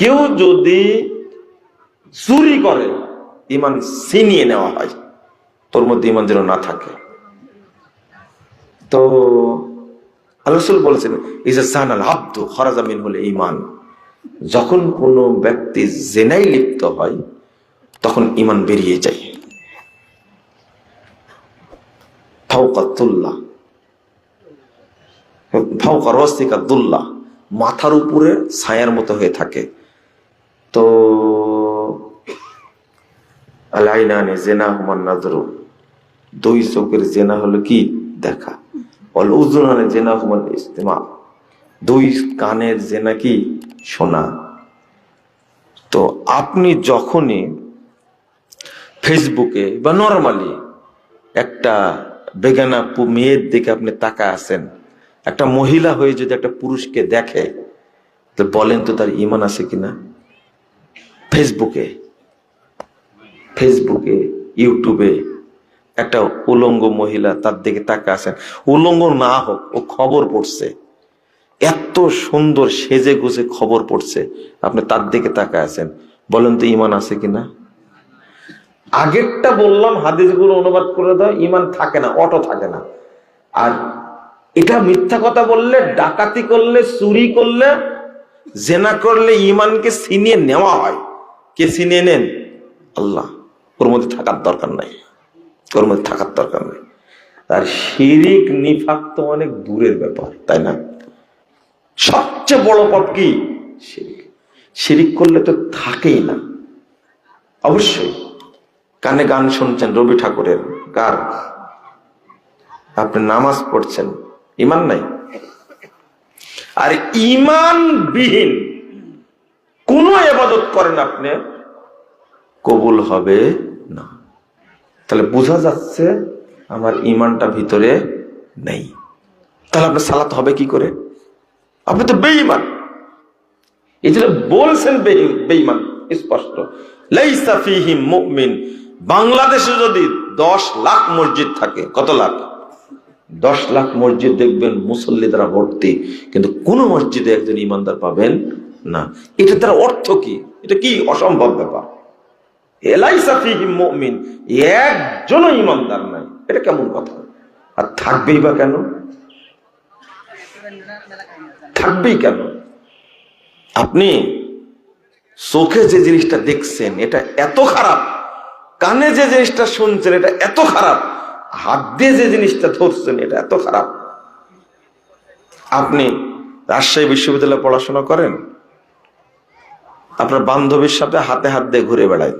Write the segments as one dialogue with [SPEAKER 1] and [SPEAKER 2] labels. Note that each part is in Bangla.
[SPEAKER 1] কেউ যদি চুরি করে ইমান ছিনিয়ে নেওয়া হয়, তোর মধ্যে ইমান যেন না থাকে। তো আল্লাহ বলেছেন, ইজা সানাল আব্দু খরাজামিন হলে ইমান যখন কোনো ব্যক্তি জেনাই লিপ্ত হয়, তখন ইমান বেরিয়ে যায়। মাথার উপরে ছায়ার মতো হয়ে থাকে। তো আলাইনানে জেনা হুমান নাজরু। দুই চোখের জেনা হলো কি? দেখা। অল উজুনানে জেনা হুমান ইস্তেমা দুই কানের জেনা কি? শোনা। তো আপনি যখনই ফেসবুকে বা নর্মালি একটা বেগানা মেয়ের দিকে আপনি তাকা আছেন, একটা মহিলা হয়ে যদি একটা পুরুষকে দেখে, তো বলেন তো তার ইমান আছে কিনা? ফেসবুকে ফেসবুকে ইউটিউবে একটা উলঙ্গ মহিলা তার দিকে তাকে আছেন উলঙ্গ না হোক, ও খবর পড়ছে। এত সুন্দর সেজে গুজে খবর পড়ছে। আপনি তার দিকে তাকা আছেন বলেন তো ইমান আছে কিনা? আগেরটা বললাম, হাদিসগুলো অনুবাদ করে দাও, ইমান থাকে না, অটো থাকে না। আর এটা মিথ্যা কথা বললে, ডাকাতি করলে, চুরি করলে, জেনা করলে ইমানকে ছিনিয়ে নেওয়া হয়। কে ছিনিয়ে নেন? আল্লাহ। ওর মধ্যে থাকার দরকার নাই। ওর মধ্যে থাকার দরকার নাই। আর শিরিক, নিফাক তো অনেক দূরের ব্যাপার, তাই না? সবচেয়ে বড় পাপ কি? শিরিক। শিরিক করলে তো থাকেই না। অবশ্যই। কানে গান শুনছেন রবি ঠাকুরের কার আপনি নামাজ পড়ছেন। ইমান নাই? আর ইমান বিহীন কোন এবাদত করেন আপনি? কবুল হবে না। তাহলে বোঝা যাচ্ছে আমার ইমানটা ভিতরে নেই। তাহলে আপনার সালাত হবে কি করে? আপনি তো বেঈমান। জন্য বলছেন বেঈমান, স্পষ্ট। মুমিন। বাংলাদেশে যদি দশ লাখ মসজিদ থাকে, কত লাখ? দশ লাখ মসজিদ দেখবেন মুসল্লি দ্বারা ভর্তি। কিন্তু কোন মসজিদে একজন ইমানদার পাবেন না। এটা তার অর্থ কি? এটা কি অসম্ভব ব্যাপার? একজনও ইমানদার নাই। এটা কেমন কথা? আর থাকবেই বা কেন? থাকবেই কেন? আপনি চোখে যে জিনিসটা দেখছেন, এটা এত খারাপ। কানে যে জিনিসটা শুনছেন, এটা এত খারাপ। হাত দিয়ে যে জিনিসটা ধরছেন, এটা এত খারাপ। আপনি রাজশাহী বিশ্ববিদ্যালয়ে পড়াশোনা করেন? আপনার বান্ধবীর সাথে হাতে হাত দিয়ে ঘুরে বেড়ায়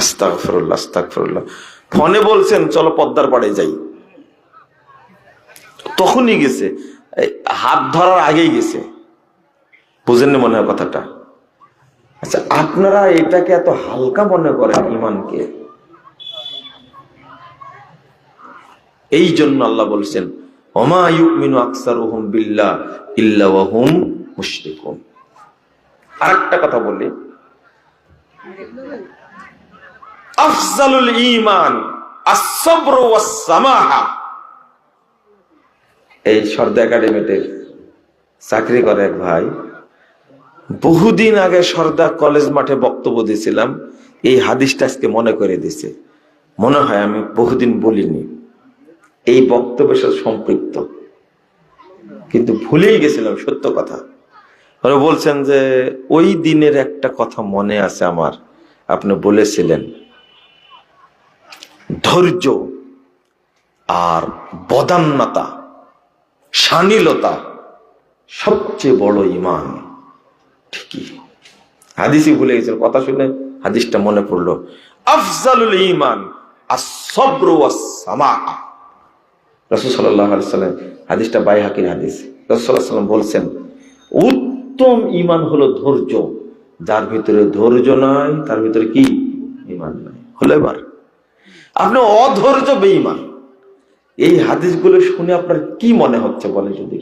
[SPEAKER 1] আস্তাক ফরুল্লাহ আস্তাক ফরুল্লাহ ফোনে বলছেন, চলো পদ্মার পাড়ে যাই। তখনই গেছে। হাত ধরার আগেই গেছে। বুঝেননি মনে হয় কথাটা? আচ্ছা আপনারা এটাকে এত হালকা মনে করেন ইমানকে? এই জন্য আল্লাহ বলছেন, ওমা ইউমিনু আকসারুহুম বিল্লাহ ইল্লা ওয়া হুম আরেকটা কথা বলি। আফজালুল ওয়াস-সামাহা। এই সর্দা একাডেমিতে চাকরি করে এক ভাই। বহুদিন আগে সর্দা কলেজ মাঠে বক্তব্য দিয়েছিলাম, এই হাদিসটা আজকে মনে করে দিছে মনে হয় আমি বহুদিন বলিনি। এই বক্তব্যের সাথে সম্পৃক্ত। কিন্তু ভুলেই গেছিলাম, সত্য কথা। ওরা বলছেন যে, ওই দিনের একটা কথা মনে আছে আমার। আপনি বলেছিলেন, ধৈর্য আর বদান্যতা শানীলতা সবচেয়ে বড় ইমান। ঠিকই। হাদিসই ভুলে গেছেন, কথা শুনে হাদিসটা মনে পড়ল। আফজালুল ইমান রসুল সাল্লাম হাদিসটা বাই হাকির হাদিস রসুল্লাহ সাল্লাম বলছেন উত্তম ইমান হলো ধৈর্য। যার ভিতরে ধৈর্য নাই, তার ভিতরে কি? ইমান নাই। হলো এবার। আপনি অধৈর্য বেঈমান। এই হাদিসগুলো শুনে আপনার কি মনে হচ্ছে বলে যদি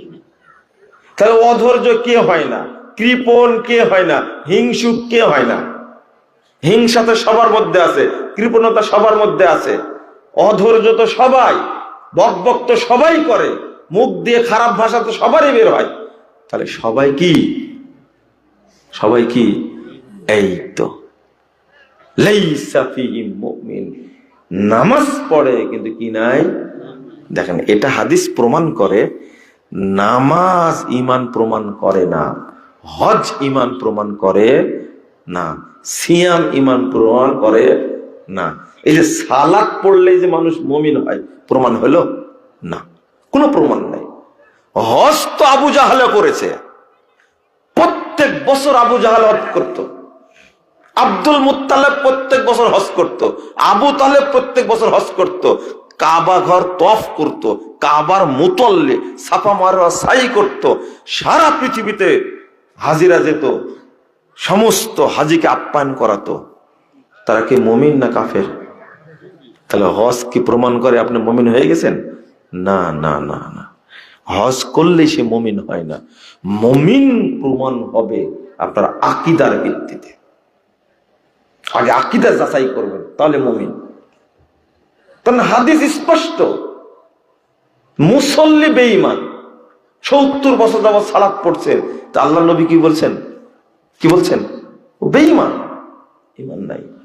[SPEAKER 1] তাহলে অধৈর্য কে হয় না? কৃপণ কে হয় না? হিংসুক কে হয় না? হিংসা তো সবার মধ্যে আছে, কৃপণতা সবার মধ্যে আছে। অধৈর্য তো সবাই বক বক তো সবাই করে, মুখ দিয়ে খারাপ ভাষা তো সবারই বের হয়। তাহলে সবাই কি? সবাই কি? এই তো। নামাজ পড়ে, কিন্তু কি নাই? দেখেন, এটা হাদিস প্রমাণ করে, নামাজ ইমান প্রমাণ করে না, হজ ইমান প্রমাণ করে না, সিয়াম ইমান প্রমাণ করে না। এই যে সালাদ পড়লে যে মানুষ মমিন হয়, প্রমাণ হলো না। কোনো প্রমাণ নাই। হজ তো আবু জাহালে করেছে। প্রত্যেক বছর আবু জাহাল হজ করতো। আব্দুল মুতালেব প্রত্যেক বছর হজ করত। আবু তালেব প্রত্যেক বছর হজ করত। কাবা ঘর তফ করত, কাবার মুতল্লে সাফা মারা সাই করত। সারা পৃথিবীতে হাজিরা যেত, সমস্ত হাজিকে আপ্যায়ন করাতো। তারা কি মমিন না কাফের? তাহলে হজ কি প্রমাণ করে আপনি মমিন হয়ে গেছেন? না না না না। হজ করলে সে মমিন হয় না। মমিন প্রমাণ হবে আপনার আকিদার ভিত্তিতে। আগে আকিদা যাচাই করবেন, তাহলে মমিন। কারণ হাদিস স্পষ্ট। মুসল্লি বেঈমান, সত্তর বছর যাবত সালাদ পড়ছে, তা আল্লাহ নবী কি বলছেন? কি বলছেন? বেঈমান। ইমান নাই।